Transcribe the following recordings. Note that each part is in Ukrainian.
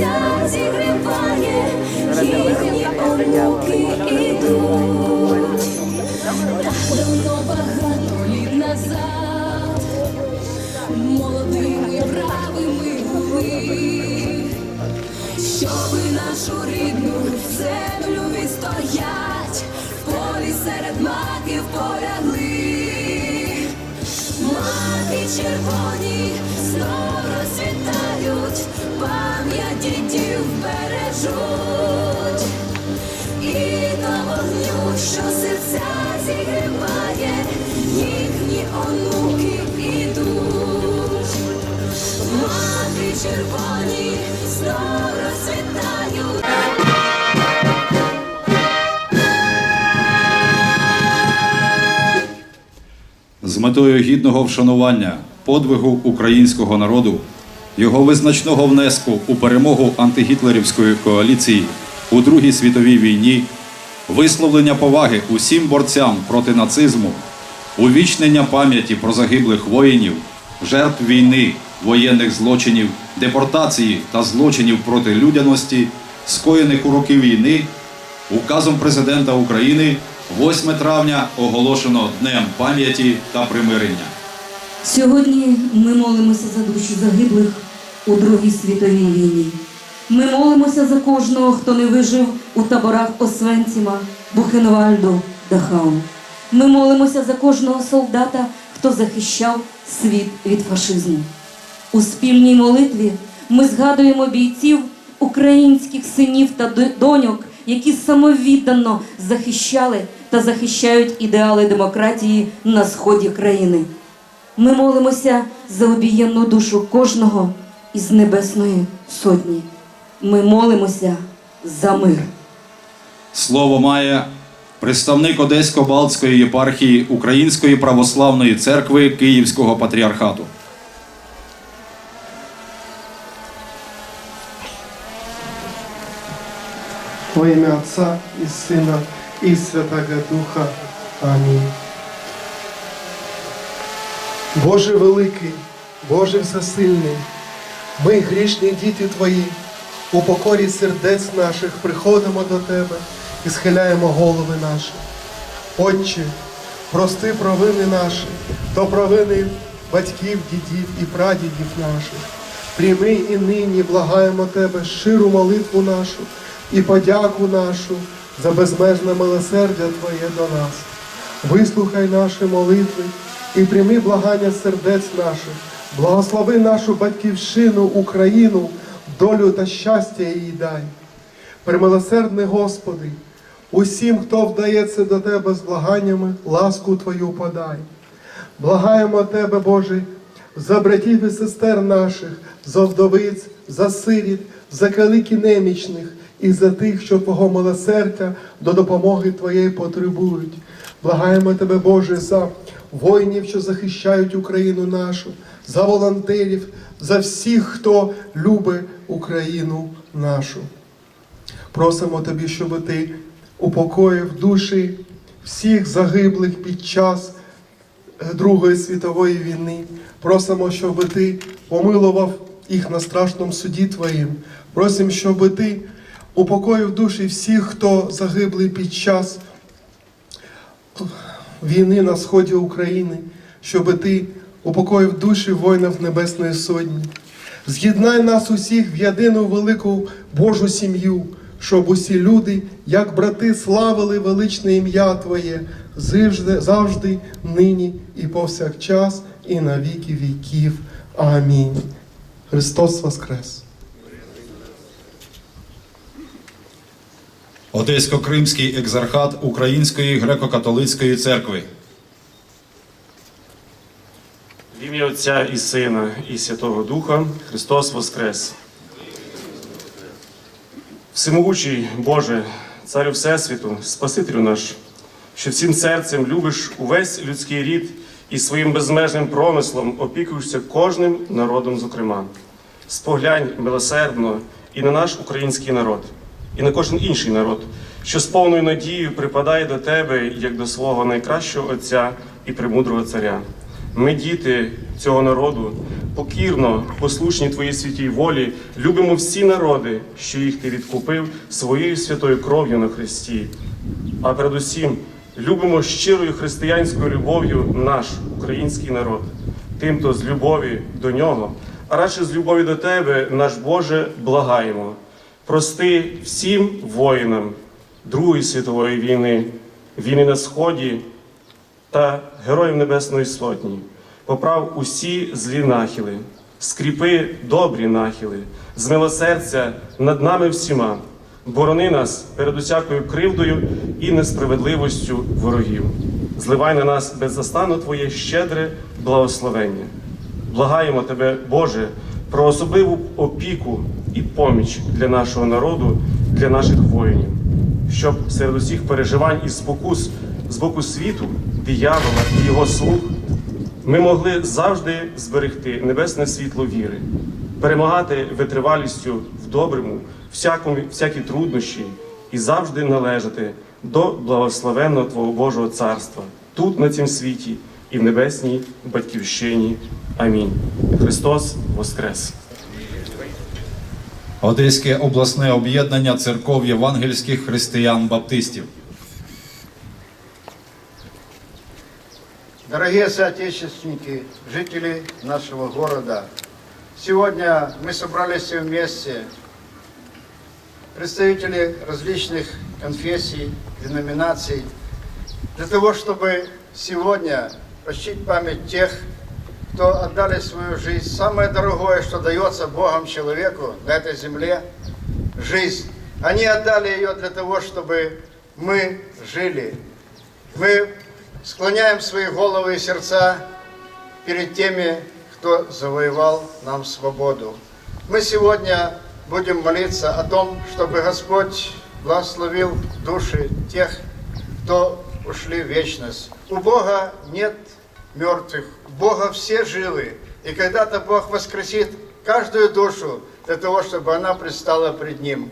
серця зігріває, їхні онуки ідуть. Так давно багато літ назад молодими правими були, щоби нашу рідну пам'ять дітів бережуть. І до вогню, що серця зігріває, їхні онуки ідуть. Маки червоні знов розцвітають. з метою гідного вшанування подвигу українського народу, його визначного внеску у перемогу антигітлерівської коаліції у Другій світовій війні, висловлення поваги усім борцям проти нацизму, увічнення пам'яті про загиблих воїнів, жертв війни, воєнних злочинів, депортації та злочинів проти людяності, скоєних у роки війни, указом президента України 8 травня оголошено Днем пам'яті та примирення. Сьогодні ми молимося за душі загиблих у Другій світовій війні. Ми молимося за кожного, хто не вижив у таборах Освенціма, Бухенвальду, Дахау. Ми молимося за кожного солдата, хто захищав світ від фашизму. У спільній молитві ми згадуємо бійців українських синів та доньок, які самовіддано захищали та захищають ідеали демократії на сході країни. Ми молимося за обієнну душу кожного із Небесної Сотні. Ми молимося за мир. Слово має представник Одесько-Балтської єпархії Української православної церкви Київського патріархату. Во ім'я Отця і Сина і Святого Духа. Амінь. Боже великий, Боже всесильний, ми, грішні діти Твої, у покорі сердець наших приходимо до Тебе і схиляємо голови наші. Отче, прости провини наші, то провини батьків, дідів і прадідів наших. Прийми і нині благаємо Тебе щиру молитву нашу і подяку нашу за безмежне милосердя Твоє до нас. Вислухай наші молитви і прийми благання сердець наших, благослови нашу батьківщину, Україну, долю та щастя їй дай. Примилосердний Господи, усім, хто вдається до Тебе з благаннями, ласку Твою подай. Благаємо Тебе, Боже, за братів і сестер наших, за вдовиць, за сиріт, за калики немічних і за тих, що Твого милосердя до допомоги Твоєї потребують. Благаємо Тебе, Боже, за воїнів, що захищають Україну нашу, за волонтерів, за всіх, хто любить Україну нашу. Просимо Тобі, щоб Ти упокоїв душі всіх загиблих під час е, Другої світової війни. Просимо, щоб Ти помилував їх на страшному суді Твоїм. Просимо, щоб Ти упокоїв душі всіх, хто загиблий під час війни на сході України, щоб Ти упокоїв душі воїнів Небесної Сотні. З'єднай нас усіх в єдину велику Божу сім'ю, щоб усі люди, як брати, славили величне ім'я Твоє завжди, завжди, нині і повсякчас, і на віки віків. Амінь. Христос Воскрес! Одесько-Кримський екзархат Української греко-католицької церкви. В ім'я Отця і Сина, і Святого Духа, Христос Воскрес. Всемогучий Боже, Царю Всесвіту, Спасителю наш, що всім серцем любиш увесь людський рід і своїм безмежним промислом опікуєшся кожним народом, зокрема. Споглянь милосердно і на наш український народ, і на кожен інший народ, що з повною надією припадає до Тебе, як до свого найкращого Отця і премудрого Царя. Ми, діти цього народу, покірно, послушні Твоїй святій волі, любимо всі народи, що їх Ти відкупив своєю святою кров'ю на Христі. А передусім любимо щирою християнською любов'ю наш український народ, тим, хто з любові до нього, а радше з любові до Тебе, наш Боже, благаємо. Прости всім воїнам Другої світової війни, війни на Сході та Героїв Небесної Сотні. Поправ усі злі нахили, скріпи добрі нахили, з милосердя над нами всіма, борони нас перед усякою кривдою і несправедливостю ворогів. Зливай на нас беззастану Твоє щедре благословення. Благаємо Тебе, Боже, про особливу опіку і поміч для нашого народу, для наших воїнів, щоб серед усіх переживань і спокус з боку світу, диявола і його слуг, ми могли завжди зберегти небесне світло віри, перемагати витривалістю в доброму, всякому, всякі труднощі і завжди належати до благословенного Твого Божого царства тут, на цім світі, і в небесній батьківщині. Амінь. Христос Воскрес! Одеське обласне об'єднання церков євангельських християн-баптистів. Дорогие соотечественники, жители нашего города, сегодня мы собрались все вместе, представители различных конфессий, деноминаций, для того, чтобы сегодня почтить память тех, кто отдали свою жизнь. Самое дорогое, что дается Богом человеку на этой земле – жизнь. Они отдали ее для того, чтобы мы жили. Мы склоняем свои головы и сердца перед теми, кто завоевал нам свободу. Мы сегодня будем молиться о том, чтобы Господь благословил души тех, кто ушли в вечность. У Бога нет мертвых, Бога все живы. И когда-то Бог воскресит каждую душу для того, чтобы она предстала пред Ним.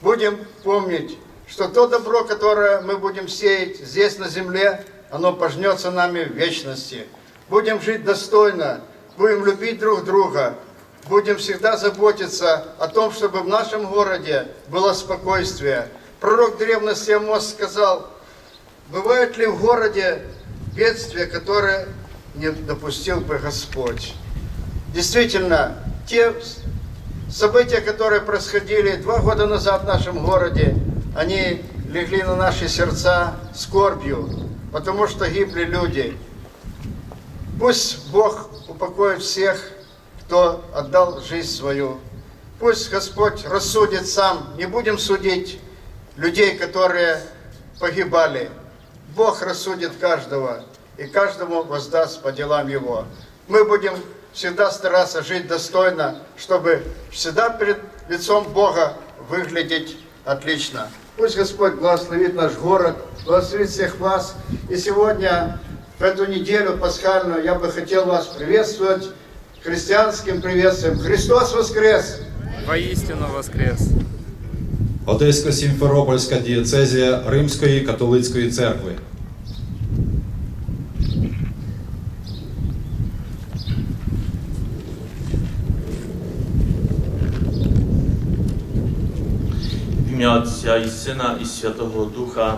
Будем помнить, что то добро, которое мы будем сеять здесь на земле, оно пожнется нами в вечности. Будем жить достойно, будем любить друг друга, будем всегда заботиться о том, чтобы в нашем городе было спокойствие. Пророк древности Амос сказал, бывают ли в городе бедствия, которые не допустил бы Господь? Действительно, те события, которые происходили два года назад в нашем городе, они легли на наши сердца скорбью, потому что гибли люди. Пусть Бог упокоит всех, кто отдал жизнь свою. Пусть Господь рассудит сам. Не будем судить людей, которые погибали. Бог рассудит каждого и каждому воздаст по делам его. Мы будем всегда стараться жить достойно, чтобы всегда перед лицом Бога выглядеть отлично. Пусть Господь благословит наш город, благословит всех вас. И сегодня, в эту неделю пасхальную, я бы хотел вас приветствовать христианским приветствием. Христос воскрес! Воістину воскрес! Одесько-Сімферопольська дієцезія Римської католицької церкви. imię Ojca i Syna i Świętego Ducha.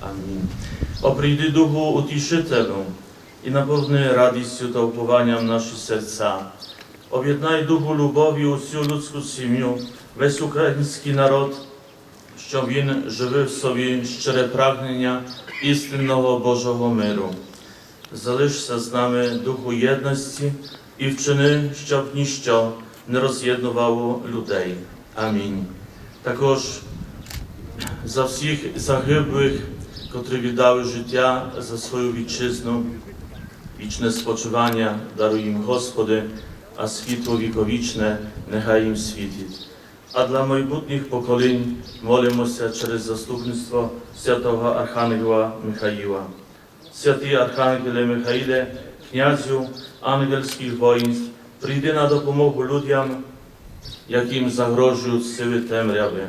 Amin. O przyjdy Duchu Utiszytelu i napełny radістю та упованням наші серця. Об'єднай Духу любові усю людську сім'ю, весь український народ, щоб він живив в собі щире прагнення істинного Божого миру. Залишся з нами Духу єдності і вчини, щоб ніщо не роз'єднувало людей. Амінь. Також за всіх загиблих, котрі віддали життя за свою вітчизну, Вічне спочивання даруй їм, Господи, а світло віковічне нехай їм світить. А для майбутніх поколінь молимося через заступництво святого Архангела Михаїла. Святий Архангеле Михаїле, князю ангельських воїнств, прийди на допомогу людям, яким загрожують сили темряви.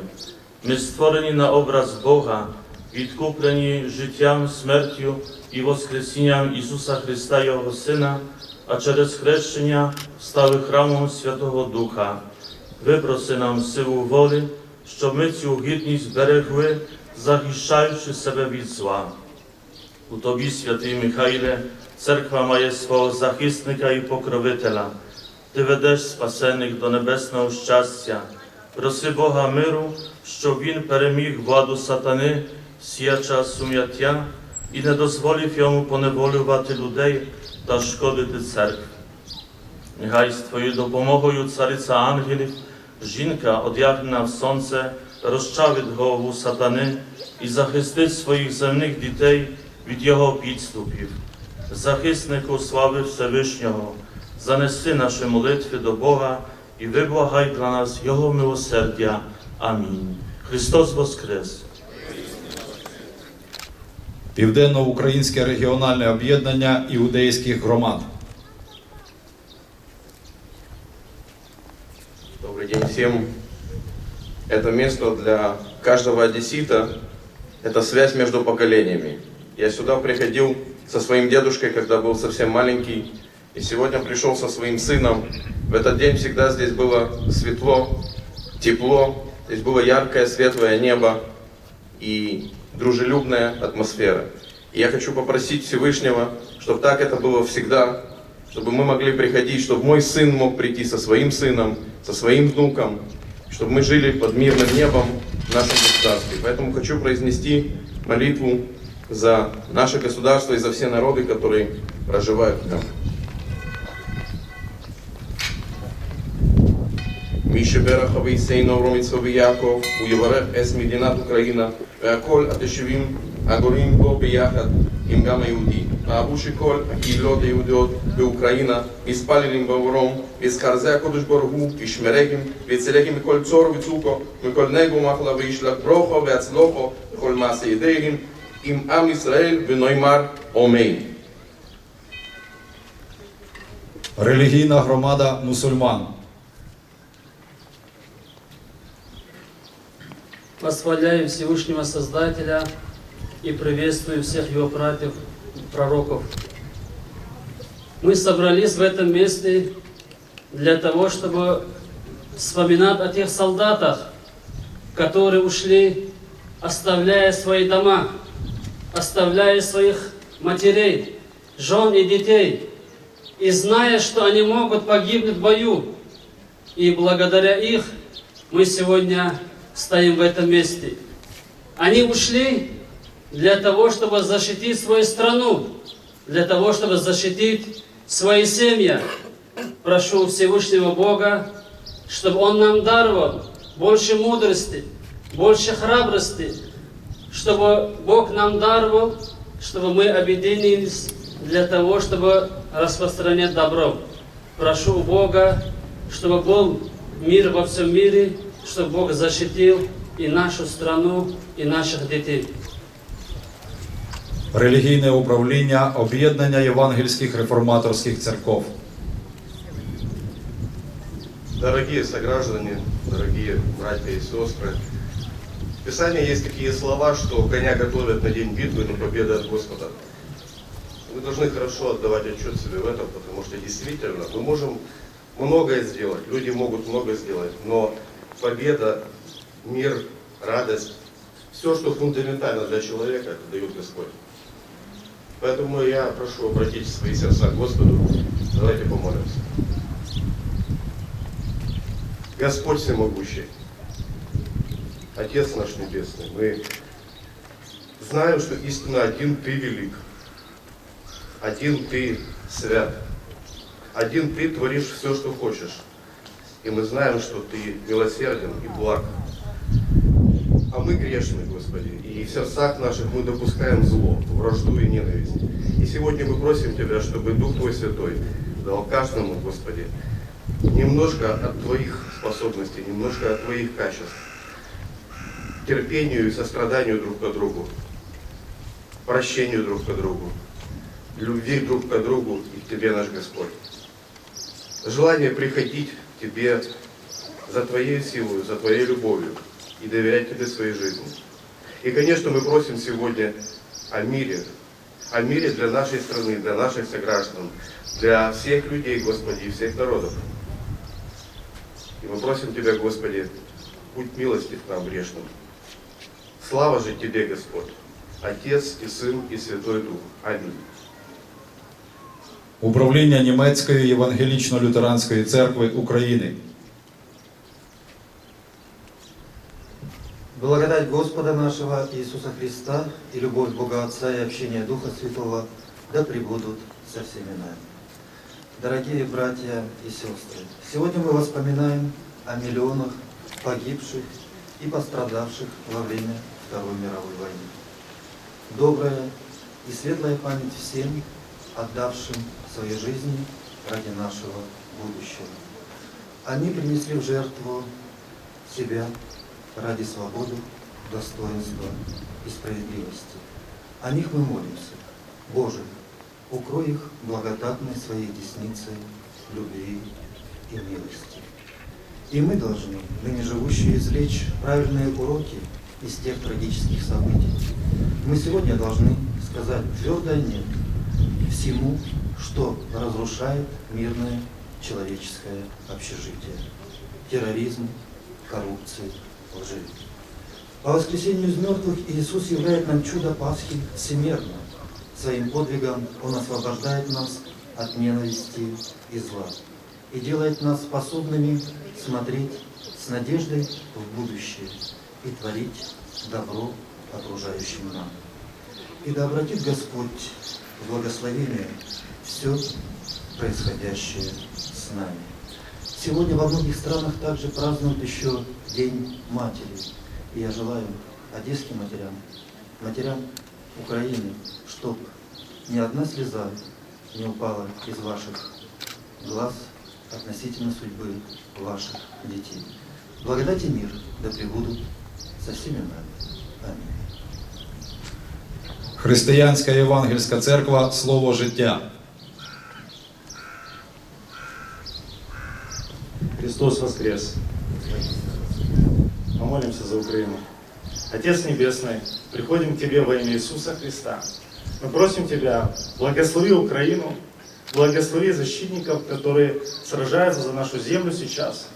Ми створені на образ Бога, відкуплені життям, смертю і воскресінням Ісуса Христа, Його Сина, а через хрещення стали храмом Святого Духа. Випроси нам силу волі, щоб ми цю гідність зберегли, захищаючи себе від зла. У Тобі, святий Михайле, церква має свого захисника і покровителя. Ти ведеш спасених до небесного щастя. Проси Бога миру, щоб Він переміг владу сатани, сіяча сум'яття і не дозволив йому поневолювати людей та шкодити церкві. Нехай з Твоєю допомогою цариця ангелів, жінка, одягнена в сонце, розчавить голову сатани і захистить своїх земних дітей від його підступів. Захиснику слави Всевишнього, занеси наші молитви до Бога і виблагай для нас Його милосердя. Амінь. Христос Воскрес! Південно-Українське регіональне об'єднання іудейських громад. Добрый день всем. Это место для каждого одессита, это связь между поколениями. Я сюда приходил со своим дедушкой, когда был совсем маленький, И сегодня пришел со своим сыном. В этот день всегда здесь было светло, тепло, здесь было яркое, светлое небо и дружелюбная атмосфера. И я хочу попросить Всевышнего, чтобы так это было всегда, чтобы мы могли приходить, чтобы мой сын мог прийти со своим сыном, со своим внуком, чтобы мы жили под мирным небом в нашем государстве. Поэтому хочу произнести молитву за наше государство и за все народы, которые проживают там. מי שברך וישאנו אברהם יצחק ויעקב, הוא יברך את מדינת אוקראינה והכל התושבים הגרים בו ביחד עם גם היהודי. אהבו שכל הקהילות היהודיות באוקראינה מתפללים באברום, ויזכר זה הקדוש ברוך הוא, ישמרגם ויצילגם מכל צור וצוקו, מכל נגו ומחלה, וישלח ברוכו והצלוחו בכל מעשה ידיהם, עם עם ישראל ונאמר אמן. Релігійна громада мусульман. Восхваляю Всевышнего Создателя и приветствую всех Его братьев, пророков. Мы собрались в этом месте для того, чтобы вспоминать о тех солдатах, которые ушли, оставляя свои дома, оставляя своих матерей, жен и детей, и зная, что они могут погибнуть в бою. И благодаря их мы сегодня стоим в этом месте. Они ушли для того, чтобы защитить свою страну, для того, чтобы защитить свои семьи. Прошу Всевышнего Бога, чтобы Он нам даровал больше мудрости, больше храбрости, чтобы Бог нам даровал, чтобы мы объединились для того, чтобы распространять добро. Прошу Бога, чтобы был мир во всем мире, чтобы Бог защитил и нашу страну, и наших детей. Релігійне управління об'єднання євангельських реформаторських церков. Дорогие сограждане, дорогие братья и сестры, в Писании есть такие слова, что коня готовят на день битвы, но победа от Господа. Мы должны хорошо отдавать отчет себе в этом, потому что действительно мы можем многое сделать, люди могут многое сделать, но победа, мир, радость, все, что фундаментально для человека, это дает Господь. Поэтому я прошу обратить свои сердца к Господу. Давайте помолимся. Господь всемогущий, Отец наш Небесный, мы знаем, что истинно один Ты велик, один Ты свят, один Ты творишь все, что хочешь. И мы знаем, что Ты милосерден и благ. А мы грешны, Господи, и в сердцах наших мы допускаем зло, вражду и ненависть. И сегодня мы просим Тебя, чтобы Дух Твой Святой дал каждому, Господи, немножко от Твоих способностей, немножко от Твоих качеств, терпению и состраданию друг к другу, прощению друг к другу, любви друг к другу и к Тебе, наш Господь. Желание приходить Тебе за Твоей силой, за Твоей любовью и доверять Тебе своей жизни. И, конечно, мы просим сегодня о мире, о мире для нашей страны, для наших сограждан, для всех людей, Господи, и всех народов. И мы просим Тебя, Господи, будь милостив к нам грешным. Слава же Тебе, Господь, Отец и Сын и Святой Дух. Аминь Управління Німецької євангелічно-лютеранської церкви України. Благодать Господа нашего Иисуса Христа и любовь Бога Отца и общение Духа Святого да пребудут со всеми нами. Дорогие братья и сестры, сегодня мы вспоминаем о миллионах погибших и пострадавших во время Второй мировой войны. Добрая и светлая память всем, отдавшим свои жизни ради нашего будущего. Они принесли в жертву себя ради свободы, достоинства и справедливости. О них мы молимся. Боже, укрой их благодатной своей десницей любви и милости. И мы должны, ныне живущие, извлечь правильные уроки из тех трагических событий. Мы сегодня должны сказать твердое «нет» всему, что разрушает мирное человеческое общежитие. Терроризм, коррупции, лжи. По воскресению из мертвых Иисус являет нам чудо Пасхи всемерно. Своим подвигом Он освобождает нас от ненависти и зла и делает нас способными смотреть с надеждой в будущее и творить добро окружающим нам. И да обратит Господь благословение все происходящее с нами. Сегодня во многих странах также празднуют еще День Матери. И я желаю одесским матерям, матерям Украины, чтоб ни одна слеза не упала из ваших глаз относительно судьбы ваших детей. Благодать и мир да пребудут со всеми нами. Аминь. Християнська Євангельська церква Слово життя. Христос воскрес! Помолимся за Украину. Отец Небесный, приходим к Тебе во имя Иисуса Христа. Мы просим Тебя, благослови Украину, благослови защитников, которые сражаются за нашу землю сейчас.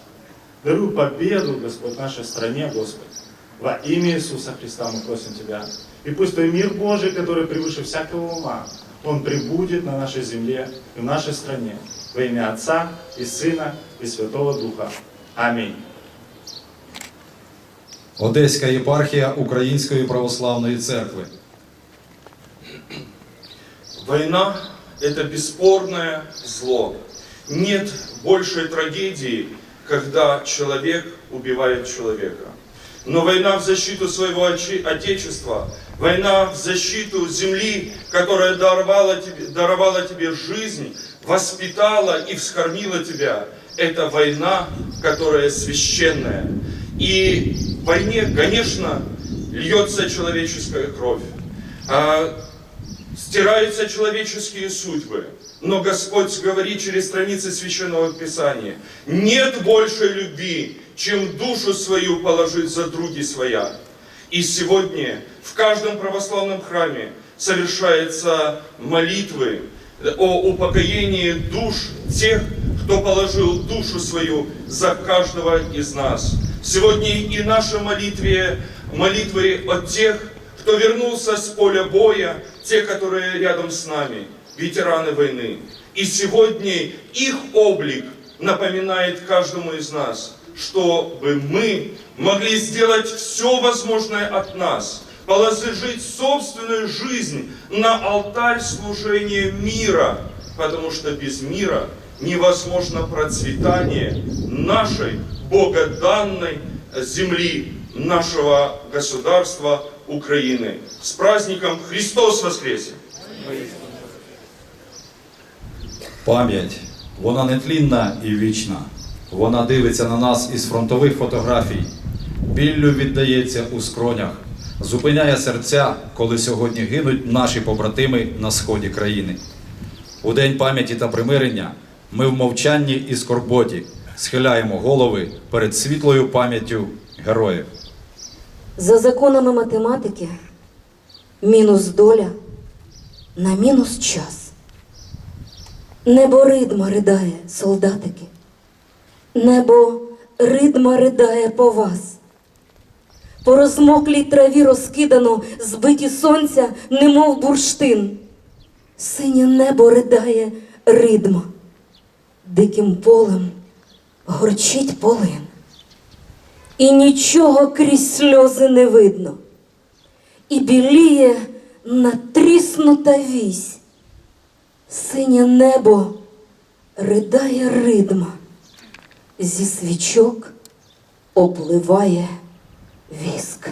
Даруй победу, Господь, нашей стране, Господь. Во имя Иисуса Христа мы просим Тебя. И пусть Твой мир Божий, который превыше всякого ума, Он пребудет на нашей земле и в нашей стране. Во имя Отца и Сына и Святого Духа. Аминь. Одеська єпархія Української православної церкви. Война – это бесспорное зло. Нет большей трагедии, когда человек убивает человека. Но война в защиту своего Отечества, война в защиту земли, которая даровала тебе, даровала тебе жизнь, воспитала и вскормила тебя, это война, которая священная. И в войне, конечно, льется человеческая кровь. А стираются человеческие судьбы. Но Господь говорит через страницы Священного Писания, нет большей любви, чем душу свою положить за други своя. И сегодня в каждом православном храме совершаются молитвы о упокоении душ тех, кто положил душу свою за каждого из нас. Сегодня и наша молитве, молитвы от тех, кто вернулся с поля боя, те, которые рядом с нами, ветераны войны. И сегодня их облик напоминает каждому из нас, чтобы мы могли сделать все возможное от нас, положить собственную жизнь на алтарь служения мира, потому что без мира невозможно процветание нашей богоданной земли, нашего государства Украины. С праздником Христос воскресе! Пам'ять, вона нетлінна і вічна. Вона дивиться на нас із фронтових фотографій, біллю віддається у скронях, зупиняє серця, коли сьогодні гинуть наші побратими на сході країни. У день пам'яті та примирення ми в мовчанні і скорботі схиляємо голови перед світлою пам'яттю героїв. За законами математики, мінус доля на мінус час. Небо ридма ридає, солдатики. Небо ридма ридає по вас. По розмоклій траві розкидано, збиті сонця, немов бурштин. Синє небо ридає ридма, диким полем горчить полин. І нічого крізь сльози не видно, і біліє натріснута вісь. Синє небо ридає ридма, зі свічок обливає віск.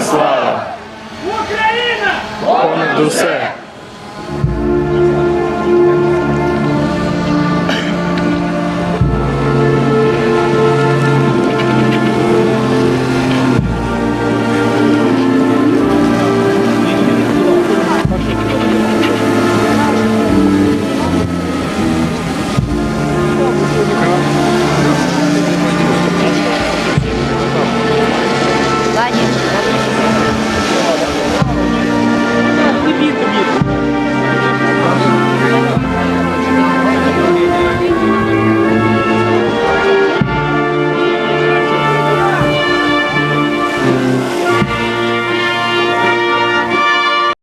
слава! Україна! Понад усе!